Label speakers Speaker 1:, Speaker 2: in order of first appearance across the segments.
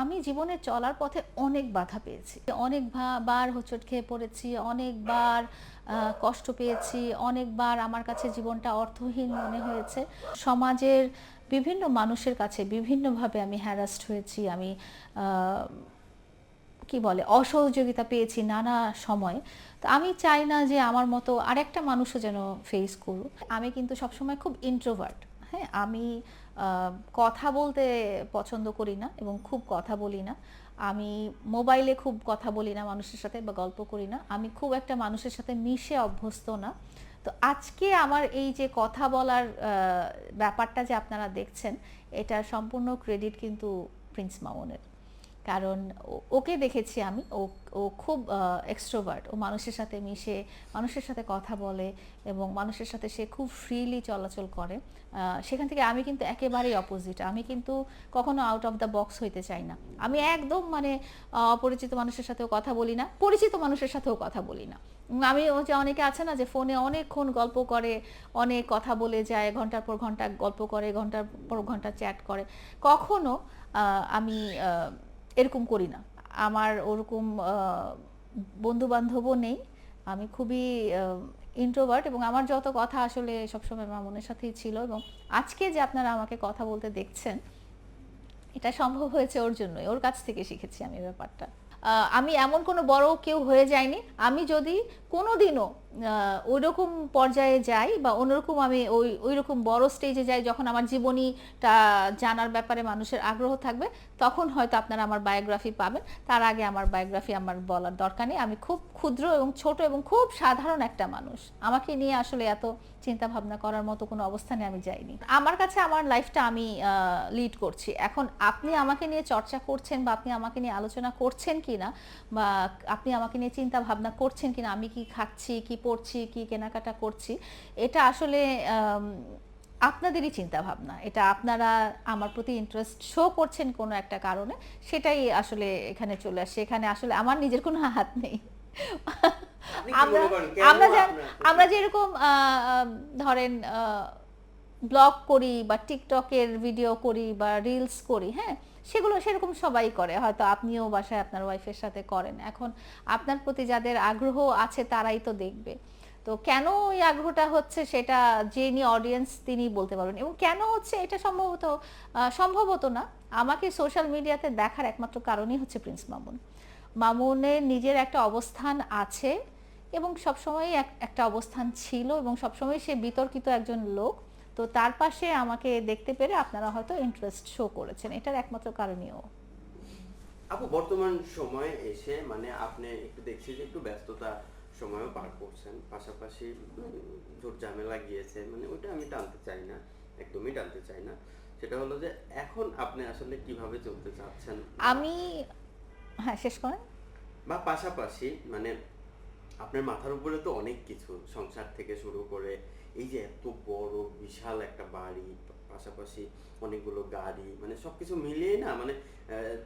Speaker 1: আমি জীবনে চলার পথে অনেক বাধা পেয়েছি। অনেক বার হোঁচট খেয়ে পড়েছি অনেকবার কষ্ট পেয়েছি অনেকবার আমার কাছে জীবনটা অর্থহীন মনে হয়েছে। সমাজের বিভিন্ন মানুষের কাছে বিভিন্নভাবে আমি হ্যারাস্ট হয়েছি, আমি কি বলে, অসহযোগিতা পেয়েছি নানা সময়। তো আমি চাই না যে আমার মতো আরেকটা মানুষও যেন ফেস করুক। আমি কিন্তু সবসময় খুব ইন্ট্রোভার্ট হ্যাঁ? আমি কথা বলতে পছন্দ করি না এবং খুব কথা বলি না। আমি মোবাইলে খুব কথা বলি না মানুষের সাথে বা গল্প করি না। আমি খুব একটা মানুষের সাথে মিশে অভ্যস্ত না। তো আজকে আমার এই যে কথা বলার ব্যাপারটা যে আপনারা দেখছেন, এটা সম্পূর্ণ ক্রেডিট কিন্তু প্রিন্স মামুনের কারণ ওকে দেখেছি আমি। ও ও খুব এক্সট্রোভার্ট ও মানুষের সাথে মিশে, মানুষের সাথে কথা বলে এবং মানুষের সাথে সে খুব ফ্রিলি চলাচল করে। সেখান থেকে আমি কিন্তু একেবারেই অপোজিট আমি কিন্তু কখনো আউট অফ দ্য বক্স হইতে চাই না। আমি একদম মানে অপরিচিত মানুষের সাথেও কথা বলি না, পরিচিত মানুষের সাথেও কথা বলি না। আমি যে অনেকে আছে না যে ফোনে অনেকক্ষণ গল্প করে, অনেক কথা বলে যায়, ঘণ্টার পর ঘণ্টা গল্প করে, ঘণ্টার পর ঘণ্টা চ্যাট করে। কখনো আমি এরকম করি না। আমার ওরকম বন্ধু বান্ধবও নেই। আমি খুবই ইন্ট্রোভার্ট এবং আমার যত কথা আসলে সবসময় আমার মনের সাথেই ছিল এবং আজকে যে আপনারা আমাকে কথা বলতে দেখছেন, এটা সম্ভব হয়েছে ওর জন্যই। ওর কাছ থেকে শিখেছি আমি ব্যাপারটা। আমি এমন কোনো বড় কেউ হয়ে যাইনি। আমি যদি কোনো দিনও ওইরকম পর্যায়ে যাই বা অন্যরকম আমি ওই ওই রকম বড় স্টেজে যাই যখন আমার জীবনীটা জানার ব্যাপারে মানুষের আগ্রহ থাকবে, তখন হয়তো আপনারা আমার বায়োগ্রাফি পাবেন। তার আগে আমার বায়োগ্রাফি আমার বলার দরকার নেই। আমি খুব ক্ষুদ্র এবং ছোট এবং খুব সাধারণ একটা মানুষ। আমাকে নিয়ে আসলে এত চিন্তা ভাবনা করার মতো কোনো অবস্থানে আমি যাইনি। আমার কাছে আমার লাইফটা আমি লিড করছি। এখন আপনি আমাকে নিয়ে চর্চা করছেন বা আপনি আমাকে নিয়ে আলোচনা করছেন কি না বা আপনি আমাকে নিয়ে চিন্তা ভাবনা করছেন কি না আমি কি খাচ্ছি, কি পড়ছি কি কেনাকাটা করছি এটা আসলে আপনাদেরই চিন্তা ভাবনা এটা আপনারা আমার প্রতি ইন্টারেস্ট শো করছেন কোনো একটা কারণে সেটাই আসলে এখানে চলে আসছে। এখানে আসলে আমার নিজের কোনো হাত নেই। আমরা আমরা আমরা যেরকম ধরেন ব্লগ করি বা টিকটকের ভিডিও করি বা রিলস করি হ্যাঁ? সেগুলো সেরকম সবাই করে, হয়তো আপনিও বাসায় আপনার ওয়াইফের সাথে করেন। এখন আপনার প্রতি যাদের আগ্রহ আছে তারাই তো দেখবে। তো কেন ওই আগ্রহটা হচ্ছে সেটা যিনি অডিয়েন্স তিনি বলতে পারবেন। এবং কেন হচ্ছে এটা সম্ভবত সম্ভবত না, আমাকে সোশ্যাল মিডিয়াতে দেখার একমাত্র কারণই হচ্ছে প্রিন্স মামুন। মামুনের নিজের একটা অবস্থান আছে এবং সবসময় এক- একটা অবস্থান ছিল এবং সবসময় সে বিতর্কিত একজন লোক। তো তার পাশে আমাকে দেখতে পেরে আপনারা হয়তো ইন্টারেস্ট শো করেছেন। এটার একমাত্র কারণীয়
Speaker 2: আপু বর্তমান সময়ে এসে মানে আপনি একটু দেখছি যে একটু ব্যস্ততা সময়ও পার করছেন। পাশাপাশি ঝোট ঝামেলা গিয়েছে মানে ওইটা আমি টানতে চাই না একদমই টানতে চাই না। সেটা হলো যে এখন আপনি আসলে কীভাবে চলতে চাচ্ছেন?
Speaker 1: আমি হ্যাঁ শেষ করেন।
Speaker 2: বা পাশাপাশি মানে আপনার মাথার উপরে তো অনেক কিছু সংসার থেকে শুরু করে এই যে এত বড় বিশাল একটা বাড়ি পাশাপাশি অনেকগুলো গাড়ি মানে সবকিছু মিলিয়ে না মানে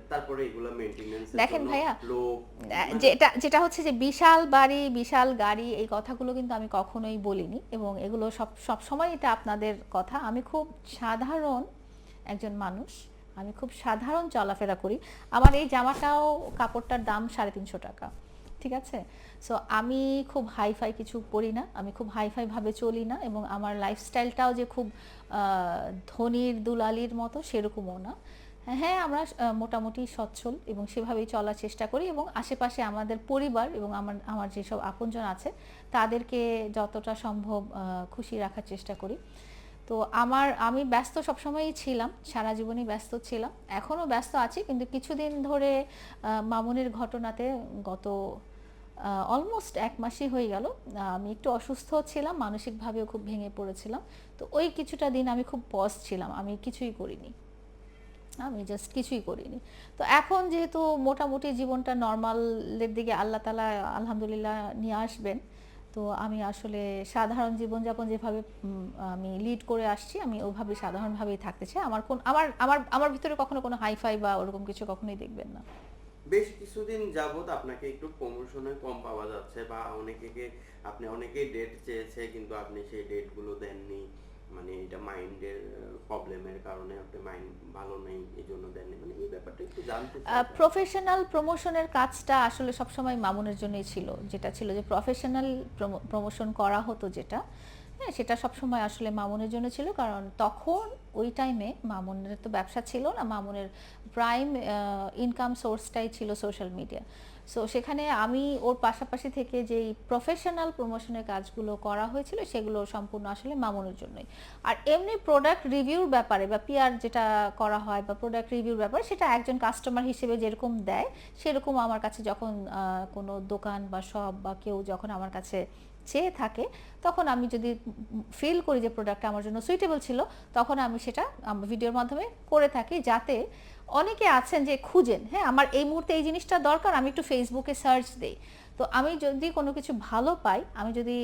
Speaker 2: তারপরে এগুলো মেনটেনেন্স
Speaker 1: দেখেন ভাইয়া,
Speaker 2: মানে-
Speaker 1: যেটা যেটা হচ্ছে যে বিশাল বাড়ি বিশাল গাড়ি এই কথাগুলো কিন্তু আমি কখনোই বলিনি এবং এগুলো সব সব সময় এটা আপনাদের কথা। আমি খুব সাধারণ একজন মানুষ আমি খুব সাধারণ চলাফেরা করি। আমার এই জামাটাও কাপড়টার দাম সাড়ে তিনশো টাকা। ঠিক আছে? সো আমি খুব হাইফাই কিছু পরি না। আমি খুব হাইফাই ভাবে চলি না এবং আমার লাইফস্টাইলটাও যে খুব ধনীর দুলালির মতো সেরকমও না। হ্যাঁ আমরা মোটামুটি সচ্ছল এবং সেভাবেই চলার চেষ্টা করি এবং আশেপাশে আমাদের পরিবার এবং আমার আমার যেসব আপনজন আছে, তাদেরকে যতটা সম্ভব খুশি রাখার চেষ্টা করি। তো আমার, আমি ব্যস্ত সবসময়ই ছিলাম, সারা জীবনই ব্যস্ত ছিলাম। এখনও ব্যস্ত আছি, কিন্তু কিছুদিন ধরে মামুনের ঘটনাতে গত অলমোস্ট এক মাসই হয়ে গেল। আমি একটু অসুস্থ ছিলাম, মানসিকভাবেও খুব ভেঙে পড়েছিলাম। তো ওই কিছুটা দিন আমি খুব পজ ছিলাম, আমি কিছুই করিনি। আমি জাস্ট কিছুই করিনি। তো এখন যেহেতু মোটামুটি জীবনটা নর্মালের দিকে আল্লাহ তালা, আলহামদুলিল্লাহ নিয়ে আসবেন, তো আমি আসলে সাধারণ জীবনযাপন যেভাবে আমি লিড করে আসছি, আমি ওভাবে সাধারণভাবেই থাকতে চাই। আমার কোন, আমার আমার আমার ভিতরে কখনো কোনো হাইফাই বা ওরকম কিছু কখনোই দেখবেন না।
Speaker 2: বেশ কিছুদিন যাবত আপনাকে একটু প্রমোশনে কম পাওয়া যাচ্ছে বা অনেকে আপনি অনেকেই ডেট চেয়েছে কিন্তু আপনি সেই ডেটগুলো দেননি। মানে এটা মাইন্ডের প্রবলেমের কারণে আপনি মাইন্ড ভালো নেই, এই জন্য দেননি। মানে এই ব্যাপারটা একটু জানতে
Speaker 1: প্রফেশনাল প্রমোশনের কাজটা আসলে সবসময় মামুনের জন্যই ছিল। যেটা ছিল যে প্রফেশনাল প্রমোশন করা হতো যেটা। হ্যাঁ সেটা সবসময় আসলে মামুনের জন্য ছিল, কারণ তখন ওই টাইমে মামুনের তো ব্যবসা ছিল না, মামুনের প্রাইম ইনকাম সোর্সটাই ছিল সোশ্যাল মিডিয়া সো সেখানে আমি ওর পাশাপাশি থেকে যেই প্রফেশনাল প্রমোশনের কাজগুলো করা হয়েছিল, সেগুলো সম্পূর্ণ আসলে মামুনের জন্যই। আর এমনি প্রোডাক্ট রিভিউর ব্যাপারে বা পিআর যেটা করা হয় বা প্রোডাক্ট রিভিউর ব্যাপারে, সেটা একজন কাস্টমার হিসেবে যেরকম দেয়, সেরকম আমার কাছে যখন কোনো দোকান বা শপ বা কেউ যখন আমার কাছে চেয়ে থাকে, তখন আমি যদি ফিল করি যে প্রোডাক্টটা আমার জন্য সুইটেবল ছিল, তখন আমি সেটা ভিডিওর মাধ্যমে করে থাকি যাতে অনেকে আছেন যে খুঁজেন হ্যাঁ আমার এই মুহূর্তে এই জিনিসটা দরকার, আমি একটু ফেসবুকে সার্চ দিই। তো আমি যদি কোনো কিছু ভালো পাই, আমি যদি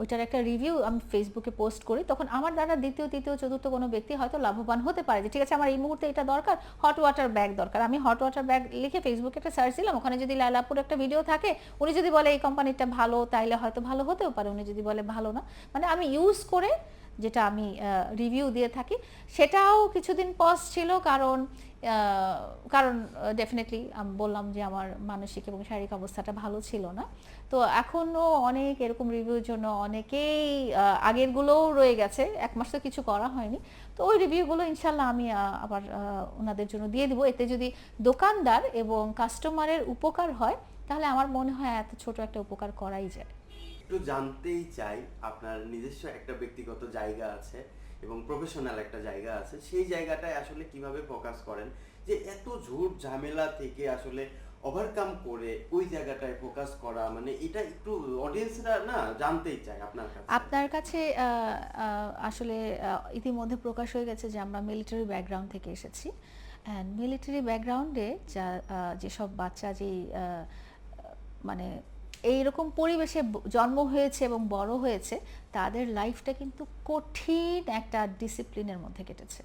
Speaker 1: ওইটার একটা রিভিউ আমি ফেসবুকে পোস্ট করি, তখন আমার দ্বারা দ্বিতীয়, তৃতীয়, চতুর্থ কোনো ব্যক্তি হয়তো লাভবান হতে পারে যে, ঠিক আছে, আমার এই মুহূর্তে এটা দরকার হট ওয়াটার ব্যাগ দরকার। আমি হট ওয়াটার ব্যাগ লিখে ফেসবুকে একটা সার্চ দিলাম, ওখানে যদি লালাপুর একটা ভিডিও থাকে, উনি যদি বলে এই কোম্পানিটা ভালো, তাইলে হয়তো ভালো হতেও পারে, উনি যদি বলে ভালো না। মানে আমি ইউজ করে যেটা আমি রিভিউ দিয়ে থাকি, সেটাও কিছুদিন পজ ছিল কারণ কারণ ডেফিনেটলি আমি বললাম যে আমার মানসিক এবং শারীরিক অবস্থাটা ভালো ছিল না। তো এখনও অনেক এরকম রিভিউর জন্য অনেকেই আগেরগুলোও রয়ে গেছে, এক মাস তো কিছু করা হয়নি। তো ওই রিভিউগুলো ইনশাল্লাহ আমি আবার ওনাদের জন্য দিয়ে দিব। এতে যদি দোকানদার এবং কাস্টমারের উপকার হয়, তাহলে আমার মনে হয় এত ছোট একটা উপকার করাই যায়।
Speaker 2: একটু জানতেই চাই আপনার নিজস্ব একটা ব্যক্তিগত জায়গা আছে এবং প্রফেশনাল একটা জায়গা আছে সেই জায়গাটায় আসলে কীভাবে ফোকাস করেন? যে এত ঝুট ঝামেলা থেকে আসলে ওভারকাম করে ওই জায়গাটায় ফোকাস করা মানে এটা একটু অডিয়েন্সরা না জানতেই চায় আপনার কাছে?
Speaker 1: আপনার কাছে আসলে ইতিমধ্যে প্রকাশ হয়ে গেছে যে আমরা মিলিটারি ব্যাকগ্রাউন্ড থেকে এসেছি। অ্যান্ড মিলিটারি ব্যাকগ্রাউন্ডে যা যেসব বাচ্চা যেই আহ, মানে এইরকম পরিবেশে জন্ম হয়েছে এবং বড় হয়েছে, তাদের লাইফটা কিন্তু কঠিন একটা ডিসিপ্লিনের মধ্যে কেটেছে।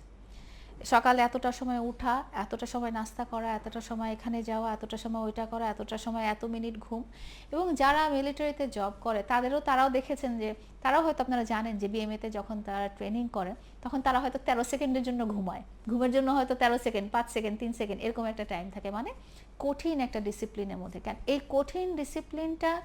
Speaker 1: সকালে এতটা সময় উঠা, এতটা সময় নাস্তা করা, এতটা সময় এখানে যাওয়া, এতটা সময় ওইটা করা, এতটা সময় এত মিনিট ঘুম। এবং যারা মিলিটারিতে জব করে, তাদেরও তারাও দেখেছেন যে, তারাও হয়তো আপনারা জানেন যে বিএমএতে যখন তারা ট্রেনিং করে, তখন তারা হয়তো তেরো সেকেন্ডের জন্য ঘুমায়। ঘুমের জন্য হয়তো তেরো সেকেন্ড, পাঁচ সেকেন্ড, তিন সেকেন্ড, এরকম একটা টাইম থাকে। মানে কঠিন একটা ডিসিপ্লিনের মধ্যে। কেন এই কঠিন ডিসিপ্লিনটা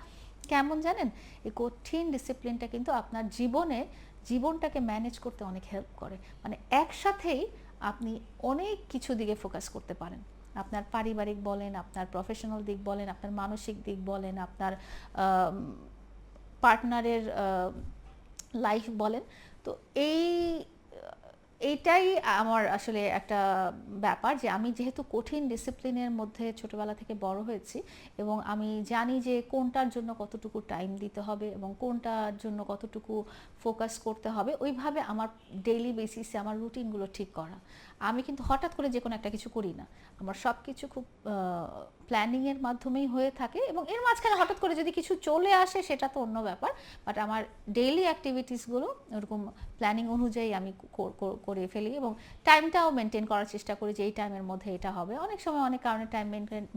Speaker 1: কেমন জানেন? এই কঠিন ডিসিপ্লিনটা কিন্তু আপনার জীবনে, জীবনটাকে ম্যানেজ করতে অনেক হেল্প করে। মানে একসাথেই আপনি অনেক কিছু দিকে ফোকাস করতে পারেন। আপনার পারিবারিক বলেন, আপনার প্রফেশনাল দিক বলেন, আপনার মানসিক দিক বলেন, আপনার পার্টনারের লাইফ বলেন। তো এই এইটাই আমার আসলে একটা ব্যাপার যে আমি যেহেতু কঠিন ডিসিপ্লিনের মধ্যে ছোটবেলা থেকে বড় হয়েছি এবং আমি জানি যে কোনটার জন্য কতটুকু টাইম দিতে হবে এবং কোনটার জন্য কতটুকু ফোকাস করতে হবে, ওইভাবে আমার ডেইলি বেসিসে আমার রুটিনগুলো ঠিক করা। আমি কিন্তু হঠাৎ করে যে কোনো একটা কিছু করি না। আমার সব কিছু খুব প্ল্যানিংয়ের মাধ্যমেই হয়ে থাকে এবং এর মাঝখানে হঠাৎ করে যদি কিছু চলে আসে সেটা তো অন্য ব্যাপার। বাট আমার ডেইলি অ্যাক্টিভিটিসগুলো ওরকম প্ল্যানিং অনুযায়ী আমি করে ফেলি এবং টাইমটাও মেনটেন করার চেষ্টা করি যে এই টাইমের মধ্যে এটা হবে। অনেক সময় অনেক কারণে টাইম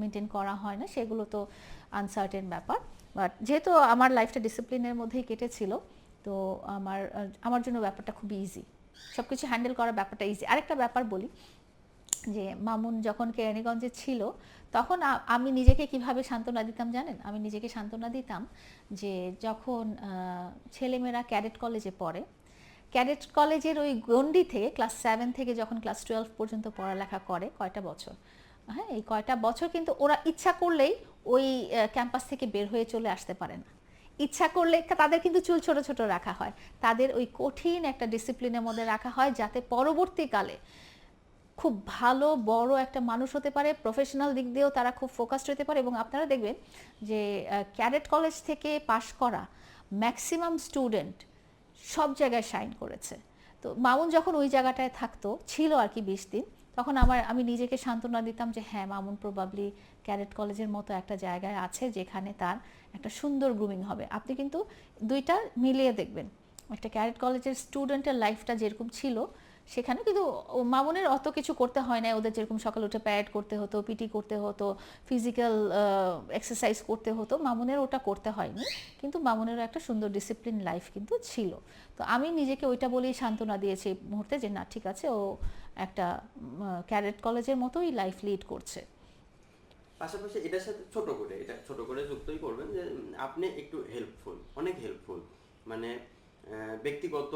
Speaker 1: মেনটেন করা হয় না, সেগুলো তো আনসার্টেন ব্যাপার। বাট যেহেতু আমার লাইফটা ডিসিপ্লিনের মধ্যেই কেটেছিল, তো আমার আমার জন্য ব্যাপারটা খুব ইজি সব কিছু হ্যান্ডেল করার ব্যাপারটা ইজি আরেকটা ব্যাপার বলি, যে মামুন যখন কেরানীগঞ্জে ছিল, তখন আমি নিজেকে কীভাবে সান্ত্বনা দিতাম জানেন? আমি নিজেকে সান্ত্বনা দিতাম যে যখন ছেলেমেয়েরা ক্যাডেট কলেজে পড়ে, ক্যাডেট কলেজের ওই গন্ডি থেকে ক্লাস সেভেন থেকে যখন ক্লাস টুয়েলভ পর্যন্ত পড়ালেখা করে, কয়টা বছর? হ্যাঁ এই কয়টা বছর কিন্তু ওরা ইচ্ছা করলেই ওই ক্যাম্পাস থেকে বের হয়ে চলে আসতে পারে না। ইচ্ছা করলে তাদের কিন্তু চুল ছোট ছোট রাখা হয়। তাদের ওই কঠিন একটা ডিসিপ্লিনের মধ্যে রাখা হয় যাতে পরবর্তীকালে খুব ভালো, বড় একটা মানুষ হতে পারে প্রফেশনাল দিক দিয়েও তারা খুব ফোকাসড হতে পারে এবং আপনারা দেখবেন যে ক্যাডেট কলেজ থেকে পাশ করা ম্যাক্সিমাম স্টুডেন্ট সব জায়গায় শাইন করেছে। তো মামুন যখন ওই জায়গাটায় থাকতো, ছিল আর কি বিশ দিন, তখন আমার, আমি নিজেকে সান্ত্বনা দিতাম যে হ্যাঁ মামুন প্রবাবলি ক্যাডেট কলেজের মতো একটা জায়গায় আছে যেখানে তার একটা সুন্দর গ্রুমিং হবে। আপনি কিন্তু দুইটা মিলিয়ে দেখবেন। একটা ক্যাডেট কলেজের স্টুডেন্টের লাইফটা যেরকম ছিল, সেখানে কিন্তু মামুনের অত কিছু করতে হয় না ওদের যেরকম সকালে উঠে প্যাড করতে হতো পিটি করতে হতো ফিজিক্যাল এক্সারসাইজ করতে হতো মামুনের ওটা করতে হয়নি। কিন্তু মামুনেরও একটা সুন্দর ডিসিপ্লিন লাইফ কিন্তু ছিল। তো আমি নিজেকে ওইটা বলেই সান্ত্বনা দিয়েছি এই মুহূর্তে যে, না, ঠিক আছে, ও একটা ক্যারেট কলেজের মতোই লাইফ লিড করছে।
Speaker 2: পাশাপাশি এটার সাথে ছোট করে এটা ছোট করে যুক্তই করবেন যে আপনি একটু হেল্পফুল অনেক হেল্পফুল মানে আহ, ব্যক্তিগত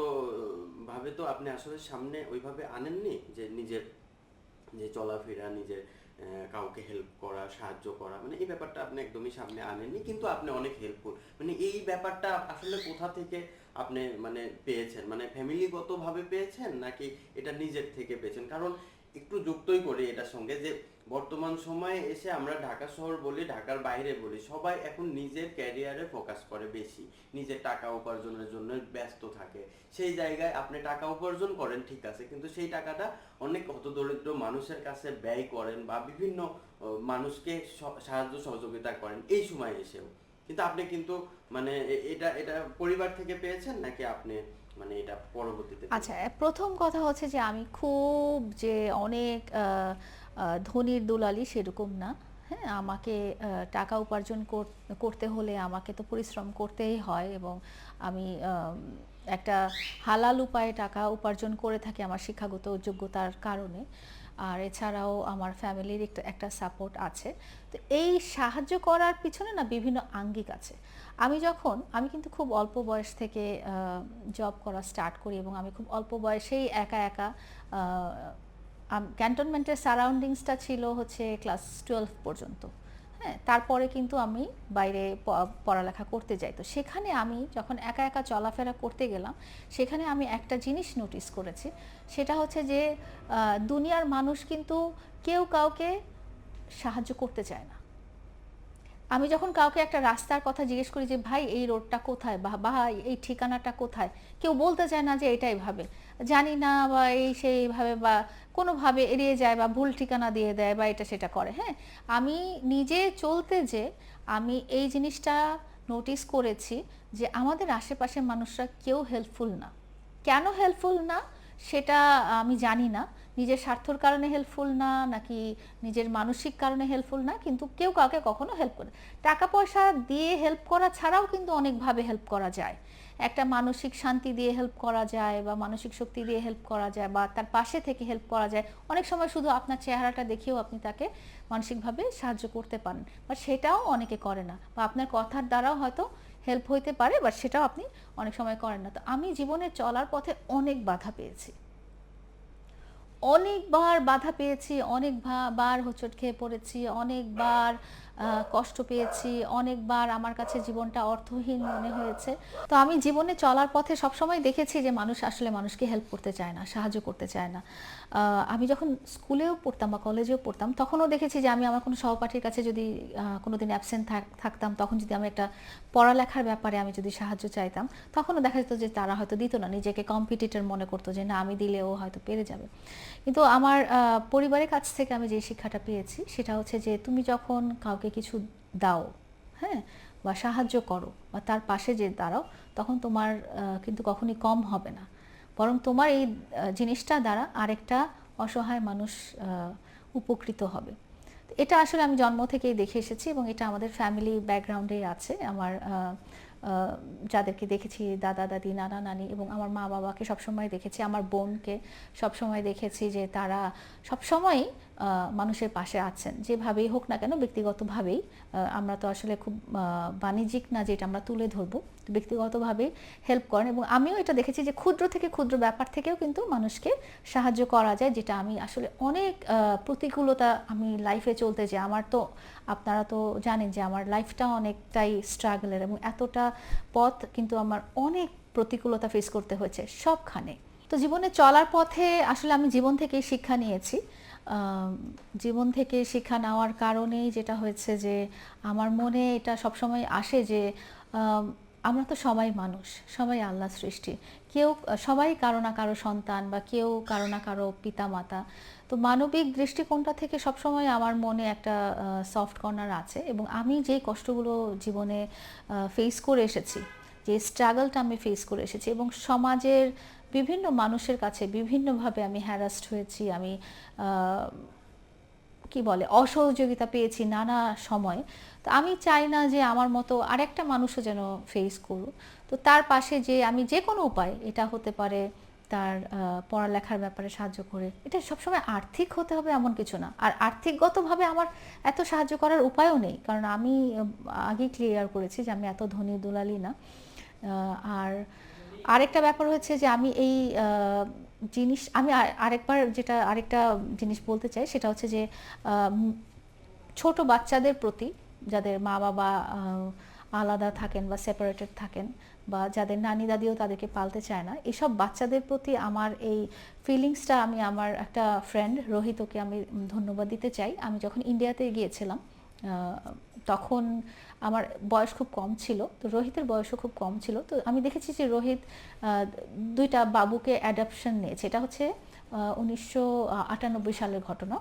Speaker 2: ভাবে তো আপনি আসলে সামনে ওইভাবে আনেননি যে নিজের যে চলাফেরা নিজের কাউকে হেল্প করা সাহায্য করা মানে এই ব্যাপারটা আপনি একদমই সামনে আনেননি কিন্তু আপনি অনেক হেল্পফুল মানে এই ব্যাপারটা আসলে কোথা থেকে আপনি মানে পেয়েছেন? মানে ফ্যামিলিগতভাবে পেয়েছেন নাকি এটা নিজের থেকে পেয়েছেন? কারণ একটু যুক্তই করি এটার সঙ্গে যে বর্তমান সময়ে এসে আমরা ঢাকা শহর বলি, ঢাকার বাইরে বলি, সবাই এখন নিজের ক্যারিয়ারে ফোকাস করে বেশি। নিজের টাকা উপার্জনের জন্য ব্যস্ত থাকে। সেই জায়গায় আপনি টাকা উপার্জন করেন, ঠিক আছে, কিন্তু সেই টাকাটা অনেক হতদরিদ্র মানুষের কাছে ব্যয় করেন বা বিভিন্ন মানুষকে সাহায্য সহযোগিতা করেন এই সময় এসেও। কিন্তু আপনি কিন্তু মানে এটা এটা পরিবার থেকে পেয়েছেন নাকি আপনি মানে এটা পরবর্তীতে
Speaker 1: আচ্ছা প্রথম কথা হচ্ছে যে আমি খুব যে অনেক ধনির দুলালি সেরকম না। হ্যাঁ আমাকে টাকা উপার্জন করতে হলে আমাকে তো পরিশ্রম করতেই হয় এবং আমি একটা হালাল উপায়ে টাকা উপার্জন করে থাকি আমার শিক্ষাগত যোগ্যতার কারণে। আর এছাড়াও আমার ফ্যামিলির একটা একটা সাপোর্ট আছে। তো এই সাহায্য করার পিছনে না বিভিন্ন আঙ্গিক আছে। আমি যখন, আমি কিন্তু খুব অল্প বয়স থেকে জব করা স্টার্ট করি এবং আমি খুব অল্প বয়সেই একা একা ক্যান্টনমেন্টের সারাউন্ডিংসটা ছিল হচ্ছে ক্লাস টুয়েলভ পর্যন্ত। হ্যাঁ তারপরে কিন্তু আমি বাইরে পড়ালেখা করতে যাই। তো সেখানে আমি যখন একা একা চলাফেরা করতে গেলাম, সেখানে আমি একটা জিনিস নোটিস করেছি। সেটা হচ্ছে যে দুনিয়ার মানুষ কিন্তু কেউ কাউকে সাহায্য করতে চায় না। আমি যখন কাউকে একটা রাস্তার কথা জিজ্ঞেস করি যে, ভাই, এই রোডটা কোথায়? বা বা, এই ঠিকানাটা কোথায়? কেউ বলতে চায় না যে, এটাই ভাবে। জানি না বা, এই সেইভাবে বা, কোনোভাবে এড়িয়ে যায় বা, ভুল ঠিকানা দিয়ে দেয় বা, এটা সেটা করে। হ্যাঁ আমি নিজে চলতে যে, আমি এই জিনিসটা নোটিস করেছি যে, আমাদের আশেপাশের মানুষরা কেউ হেল্পফুল না। কেন হেল্পফুল না? সেটা আমি জানি না। নিজের স্বার্থর কারণে হেল্পফুল না, নাকি নিজের মানসিক কারণে হেল্পফুল না, কিন্তু কেউ কাউকে কখনো হেল্প করে টাকা পয়সা দিয়ে হেল্প করা ছাড়াও কিন্তু অনেকভাবে হেল্প করা যায়। একটা মানসিক শান্তি দিয়ে হেল্প করা যায়, বা মানসিক শক্তি দিয়ে হেল্প করা যায়, বা তার পাশে থেকে হেল্প করা যায়। অনেক সময় শুধু আপনার চেহারাটা দেখেও আপনি তাকে মানসিকভাবে সাহায্য করতে পারেন, বা সেটাও অনেকে করে না, বা আপনার কথার দ্বারাও হয়তো হেল্প হইতে পারে বাট সেটাও আপনি অনেক সময় করেন না। তো আমি জীবনে চলার পথে অনেক বাধা পেয়েছি। অনেকবার বাধা পেয়েছি অনেক বার হোঁচট খেয়ে পড়েছি, অনেকবার কষ্ট পেয়েছি, অনেকবার আমার কাছে জীবনটা অর্থহীন মনে হয়েছে। তো আমি জীবনে চলার পথে সবসময় দেখেছি যে মানুষ আসলে মানুষকে হেল্প করতে চায় না, সাহায্য করতে চায় না। আমি যখন স্কুলেও পড়তাম বা কলেজেও পড়তাম তখনও দেখেছি যে আমি আমার কোনো সহপাঠীর কাছে যদি আহ, কোনোদিন অ্যাবসেন্ট থাকতাম তখন যদি আমি একটা পড়ালেখার ব্যাপারে আমি যদি সাহায্য চাইতাম তখনও দেখা যেত যে তারা হয়তো দিত না নিজেকে কম্পিটিটর মনে করতো যে না আমি দিলেও হয়তো পেরে যাবে। কিন্তু আমার পরিবারের কাছ থেকে আমি যে শিক্ষাটা পেয়েছি সেটা হচ্ছে যে তুমি যখন কাউকে কিছু দাও হ্যাঁ বা সাহায্য করো বা তার পাশে যে দাঁড়াও তখন তোমার কিন্তু কখনই কম হবে না। বরং তোমার এই জিনিসটা দ্বারা আরেকটা অসহায় মানুষ উপকৃত হবে। এটা আসলে আমি জন্ম থেকেই দেখে এসেছি এবং এটা আমাদের ফ্যামিলি ব্যাকগ্রাউন্ডেই আছে। আমার যাদেরকে দেখেছি, দাদা, দাদি, নানা, নানি এবং আমার মা বাবাকে সবসময় দেখেছি, আমার বোনকে সবসময় দেখেছি যে তারা সবসময়ই মানুষের পাশে আছেন। যেভাবেই হোক না কেন, ব্যক্তিগতভাবেই আমরা তো আসলে খুব বাণিজ্যিক না যেটা আমরা তুলে ধরবো ব্যক্তিগতভাবে হেল্প করেন এবং আমিও এটা দেখেছি যে ক্ষুদ্র থেকে ক্ষুদ্র ব্যাপার থেকেও কিন্তু মানুষকে সাহায্য করা যায়, যেটা আমি আসলে অনেক প্রতিকূলতা আমি লাইফে চলতে যে আমার তো আপনারা তো জানেন যে আমার লাইফটা অনেকটাই স্ট্রাগলের এবং এতটা পথ কিন্তু আমার অনেক প্রতিকূলতা ফেস করতে হয়েছে সবখানে। তো জীবনে চলার পথে আসলে আমি জীবন থেকেই শিক্ষা নিয়েছি। জীবন থেকে শিক্ষা নেওয়ার কারণেই যেটা হয়েছে যে আমার মনে এটা সবসময় আসে যে আমরা তো সবাই মানুষ, সবাই আল্লাহ সৃষ্টি। কেউ, সবাই কারও না কারও সন্তান বা কেউ কারও না কারও পিতা মাতা তো মানবিক দৃষ্টিকোণটা থেকে সবসময় আমার মনে একটা সফট কর্নার আছে এবং আমি যেই কষ্টগুলো জীবনে ফেস করে এসেছি, যে স্ট্রাগলটা আমি ফেস করে এসেছি এবং সমাজের বিভিন্ন মানুষের কাছে বিভিন্নভাবে আমি হ্যারাস্ট হয়েছি, আমি কি বলে, অসহযোগিতা পেয়েছি নানা সময়, তো আমি চাই না যে আমার মতো আরেকটা মানুষও যেন ফেস করুক। তো তার পাশে যে আমি যে কোনো উপায়, এটা হতে পারে তার পড়ালেখার ব্যাপারে সাহায্য করে। এটা সবসময় আর্থিক হতে হবে এমন কিছু না। আর আর্থিকগতভাবে আমার এত সাহায্য করার উপায়ও নেই। কারণ আমি আগেই ক্লিয়ার করেছি যে আমি এত ধনী দুলালি না। আর আরেকটা ব্যাপার হচ্ছে যে আমি এই জিনিস, আমি আর- আরেকবার যেটা, আরেকটা জিনিস বলতে চাই, সেটা হচ্ছে যে ছোট বাচ্চাদের প্রতি, যাদের মা বাবা আলাদা থাকেন বা সেপারেটেড থাকেন বা যাদের নানি দাদিও তাদেরকে পালতে চায় না, এসব বাচ্চাদের প্রতি আমার এই ফিলিংসটা আমি আমার একটা ফ্রেন্ড রোহিতকে আমি ধন্যবাদ দিতে চাই। আমি যখন ইন্ডিয়াতে গিয়েছিলাম তখন আমার বয়স খুব কম ছিল, তো রোহিতের বয়সও খুব কম ছিল, তো আমি দেখেছি যে রোহিত দুইটা বাবুকে অ্যাডাপশন নিয়েছে। এটা হচ্ছে উনিশশো আটানব্বই সালের ঘটনা।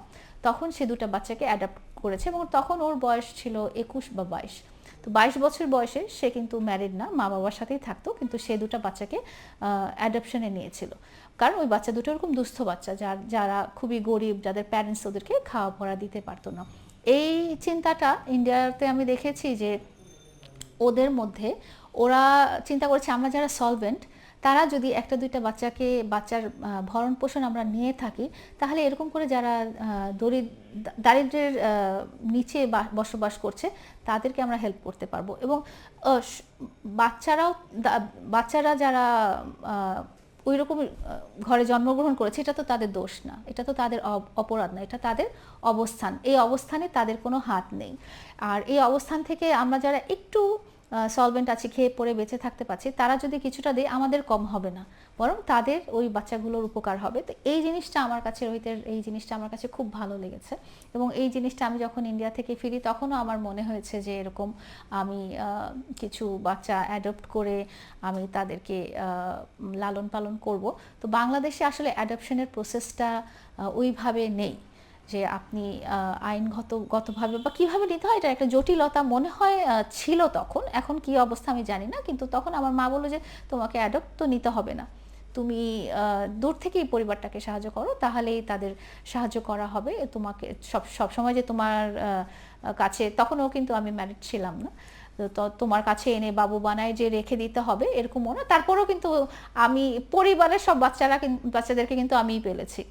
Speaker 1: তখন সে দুটো বাচ্চাকে অ্যাডাপ্ট করেছে এবং তখন ওর বয়স ছিল একুশ বা বাইশ। তো বাইশ বছর বয়সে সে কিন্তু ম্যারিড না, মা বাবার সাথেই থাকতো, কিন্তু সে দুটো বাচ্চাকে অ্যাডাপশনে নিয়েছিল। কারণ ওই বাচ্চা দুটো ওরকম দুস্থ বাচ্চা, যার, যারা খুবই গরিব, যাদের প্যারেন্টস ওদেরকে খাওয়া পড়া দিতে পারতো না। এই চিন্তাটা ইন্ডিয়াতে আমি দেখেছি যে ওদের মধ্যে ওরা চিন্তা করেছে, আমরা যারা সলভেন্ট তারা যদি একটা দুইটা বাচ্চাকে, বাচ্চার ভরণ পোষণ আমরা নিয়ে থাকি, তাহলে এরকম করে যারা দরিদ্র দরিদ দারিদ্রের নিচে বসবাস করছে তাদেরকে আমরা হেল্প করতে পারব। এবং বাচ্চারাও বাচ্চারা যারা ওই রকম ঘরে জন্মগ্রহণ করেছে, এটা তো তাদের দোষ না। এটা তো তাদের অপ- অপরাধ না। এটা তাদের অবস্থান। এই অবস্থানে তাদের কোনো হাত নেই। আর এই অবস্থান থেকে আমরা যারা একটু সলভেন্ট আছে, খেয়ে পরে বেঁচে থাকতে পারছি, তারা যদি কিছুটা দেয়, আমাদের কম হবে না। বরং তাদের ওই বাচ্চাগুলোর উপকার হবে। তো এই জিনিসটা আমার কাছে, রোহিতের এই জিনিসটা আমার কাছে খুব ভালো লেগেছে। এবং এই জিনিসটা আমি যখন ইন্ডিয়া থেকে ফিরি, তখনও আমার মনে হয়েছে যে এরকম আমি কিছু বাচ্চা অ্যাডপ্ট করে আমি তাদেরকে লালন পালন করব। তো বাংলাদেশে আসলে অ্যাডপশনের প্রসেসটা ওইভাবে নেই। যে আপনি আহ, আইনগত গতভাবে বা কীভাবে নিতে হয় এটা একটা জটিলতা মনে হয় ছিল তখন। এখন কি অবস্থা আমি জানি না কিন্তু তখন আমার মা বলল যে তোমাকে অ্যাডপ্ট তো নিতে হবে না। তুমি দূর থেকেই পরিবারটাকে সাহায্য করো তাহলেই তাদের সাহায্য করা হবে। তোমাকে সব সব সময় যে তোমার কাছে তখনও কিন্তু আমি ম্যারিড ছিলাম না। তো তো- তোমার কাছে এনে বাবু বানায় যে রেখে দিতে হবে এরকমও না। তারপরেও কিন্তু আমি পরিবারের সব বাচ্চারা বাচ্চাদেরকে কিন্তু আমিই পেলেছি।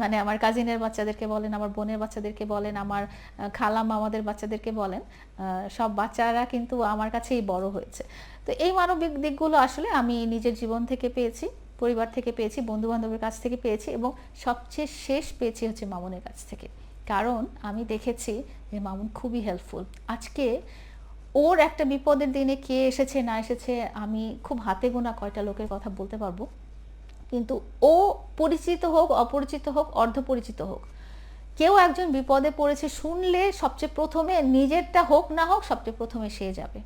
Speaker 1: মানে আমার কাজিনের বাচ্চাদেরকে বলেন, আমার বোনের বাচ্চাদেরকে বলেন, আমার খালা মামাদের বাচ্চাদেরকে বলেন সব বাচ্চারা কিন্তু আমার কাছেই বড় হয়েছে। তো এই মানবিক দিকগুলো আসলে আমি নিজের জীবন থেকে পেয়েছি, পরিবার থেকে পেয়েছি বন্ধু বান্ধবের কাছ থেকে পেয়েছি এবং সবচেয়ে শেষ পেয়েছি হচ্ছে মামুনের কাছ থেকে। কারণ আমি দেখেছি যে মামুন খুবই হেল্পফুল আজকে ওর একটা বিপদের দিনে কে এসেছে, না এসেছে, আমি খুব হাতে গোনা কয়টা লোকের কথা বলতে পারব। কিন্তু ও পরিচিত হোক, অপরিচিত হোক, অর্ধপরিচিত হোক। কেউ একজন বিপদে পড়েছে শুনলে সবচেয়ে প্রথমে নিজেরটা হোক না হোক, সবচেয়ে প্রথমে সে যাবে।